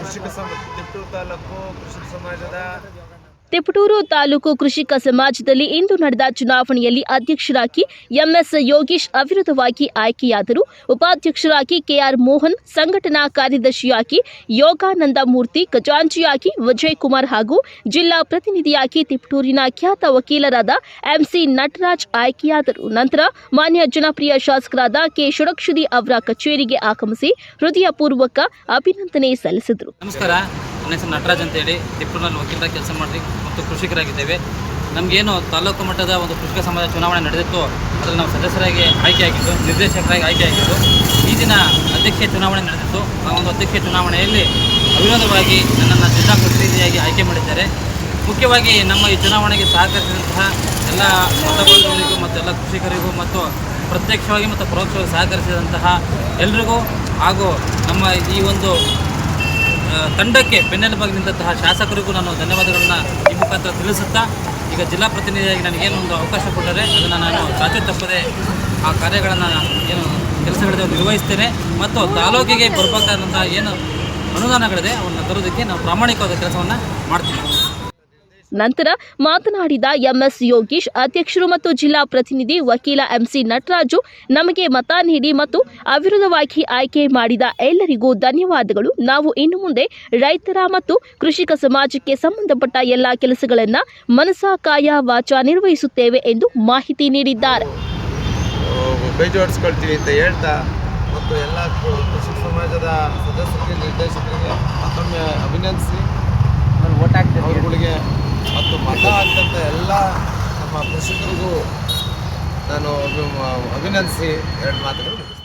ಕೃಷಿಕ ಸಮ ತಿಪ್ಪೂರು ತಾಲೂಕು ಕೃಷಿಕ ಸಮಾಜದ ತಿಪಟೂರು ತಾಲೂಕು ಕೃಷಿಕ ಸಮಾಜದಲ್ಲಿ ಇಂದು ನಡೆದ ಚುನಾವಣೆಯಲ್ಲಿ ಅಧ್ಯಕ್ಷರಾಗಿ ಎಂಎಸ್ ಯೋಗೀಶ್ ಅವಿರೋಧವಾಗಿ ಆಯ್ಕೆಯಾದರು. ಉಪಾಧ್ಯಕ್ಷರಾಗಿ ಕೆಆರ್ ಮೋಹನ್, ಸಂಘಟನಾ ಕಾರ್ಯದರ್ಶಿಯಾಗಿ ಯೋಗಾನಂದ ಮೂರ್ತಿ, ಖಜಾಂಚಿಯಾಗಿ ವಿಜಯ್ ಕುಮಾರ್ ಹಾಗೂ ಜಿಲ್ಲಾ ಪ್ರತಿನಿಧಿಯಾಗಿ ತಿಪಟೂರಿನ ಖ್ಯಾತ ವಕೀಲರಾದ ಎಂಸಿ ನಟರಾಜ್ ಆಯ್ಕೆಯಾದರು. ನಂತರ ಮಾನ್ಯ ಜನಪ್ರಿಯ ಶಾಸಕರಾದ ಕೆ ಷಡಕ್ಷರಿ ಅವರ ಕಚೇರಿಗೆ ಆಗಮಿಸಿ ಹೃದಯಪೂರ್ವಕ ಅಭಿನಂದನೆ ಸಲ್ಲಿಸಿದರು. ನಮಸ್ಕಾರ. ನನ್ನ ಹೆಸರು ನಟರಾಜ್ ಅಂತೇಳಿ, ತಿಪ್ಪೂರಿನಲ್ಲಿ ವಕೀಲರಾಗಿ ಕೆಲಸ ಮಾಡಿ ಮತ್ತು ಕೃಷಿಕರಾಗಿದ್ದೇವೆ. ನಮಗೇನು ತಾಲೂಕು ಮಟ್ಟದ ಒಂದು ಕೃಷಿಕ ಸಮಾಜ ಚುನಾವಣೆ ನಡೆದಿತ್ತು, ಅದರಲ್ಲಿ ನಾವು ಸದಸ್ಯರಾಗಿ ಆಯ್ಕೆಯಾಗಿದ್ದು ನಿರ್ದೇಶಕರಾಗಿ ಆಯ್ಕೆಯಾಗಿದ್ದು ಈ ದಿನ ಅಧ್ಯಕ್ಷೀಯ ಚುನಾವಣೆ ನಡೆದಿತ್ತು. ಆ ಒಂದು ಅಧ್ಯಕ್ಷೀಯ ಚುನಾವಣೆಯಲ್ಲಿ ಅವಿರೋಧವಾಗಿ ನನ್ನನ್ನು ಜಿಲ್ಲಾ ಪ್ರತಿನಿಧಿಯಾಗಿ ಆಯ್ಕೆ ಮಾಡಿದ್ದಾರೆ. ಮುಖ್ಯವಾಗಿ ನಮ್ಮ ಈ ಚುನಾವಣೆಗೆ ಸಹಕರಿಸಿದಂತಹ ಎಲ್ಲ ಮತಬಂಧುಗಳಿಗೂ ಮತ್ತು ಎಲ್ಲ ಕೃಷಿಕರಿಗೂ ಮತ್ತು ಪ್ರತ್ಯಕ್ಷವಾಗಿ ಮತ್ತು ಪರೋಕ್ಷವಾಗಿ ಸಹಕರಿಸಿದಂತಹ ಎಲ್ರಿಗೂ ಹಾಗೂ ನಮ್ಮ ಈ ಒಂದು ತಂಡಕ್ಕೆ ಬೆನ್ನೆಲುಬಾಗಿ ನಿಂತಹ ಶಾಸಕರಿಗೂ ನಾನು ಧನ್ಯವಾದಗಳನ್ನು ಈ ಮುಖಾಂತರ ತಿಳಿಸುತ್ತಾ, ಈಗ ಜಿಲ್ಲಾ ಪ್ರತಿನಿಧಿಯಾಗಿ ನನಗೇನು ಒಂದು ಅವಕಾಶ ಕೊಟ್ಟರೆ ಅದನ್ನು ನಾನು ಚಾಚು ತಪ್ಪದೆ ಆ ಕಾರ್ಯಗಳನ್ನು ಏನು ಕೆಲಸಗಳಿದೆ ನಿರ್ವಹಿಸ್ತೇನೆ. ಮತ್ತು ತಾಲೂಕಿಗೆ ಬರಬೇಕಾದಂಥ ಏನು ಅನುದಾನಗಳಿದೆ ಅವನ್ನು ತರೋದಕ್ಕೆ ನಾವು ಪ್ರಾಮಾಣಿಕವಾದ ಕೆಲಸವನ್ನು ಮಾಡ್ತೀನಿ ನಂತರ ಮಾತನಾಡಿದ ಎಂಎಸ್ ಯೋಗೀಶ್, ಅಧ್ಯಕ್ಷರು ಮತ್ತು ಜಿಲ್ಲಾ ಪ್ರತಿನಿಧಿ ವಕೀಲ ಎಂಸಿ ನಟರಾಜು ನಮಗೆ ಮತ ನೀಡಿ ಮತ್ತು ಅವಿರೋಧವಾಗಿ ಆಯ್ಕೆ ಮಾಡಿದ ಎಲ್ಲರಿಗೂ ಧನ್ಯವಾದಗಳು. ನಾವು ಇನ್ನು ಮುಂದೆ ರೈತರ ಮತ್ತು ಕೃಷಿಕ ಸಮಾಜಕ್ಕೆ ಸಂಬಂಧಪಟ್ಟ ಎಲ್ಲ ಕೆಲಸಗಳನ್ನು ಮನಸ ಕಾಯ ವಾಚ ನಿರ್ವಹಿಸುತ್ತೇವೆ ಎಂದು ಮಾಹಿತಿ ನೀಡಿದ್ದಾರೆ. ಮತ್ತು ಎಲ್ಲ ಕೃಷಿ ಸಮಾಜದ ಸದಸ್ಯರಿಗೆ, ನಿರ್ದೇಶಕರಿಗೆ ಮತ್ತೊಮ್ಮೆ ಅಭಿನಂದಿಸಿ. ಅವರುಗಳಿಗೆ ಮತ್ತು ಮತ ಅಂತ ಎಲ್ಲ ನಮ್ಮ ಕೃಷಿಕರಿಗೂ ನಾನು ಅಭಿನಂದಿಸಿ ಎರಡು ಮಾತುಗಳು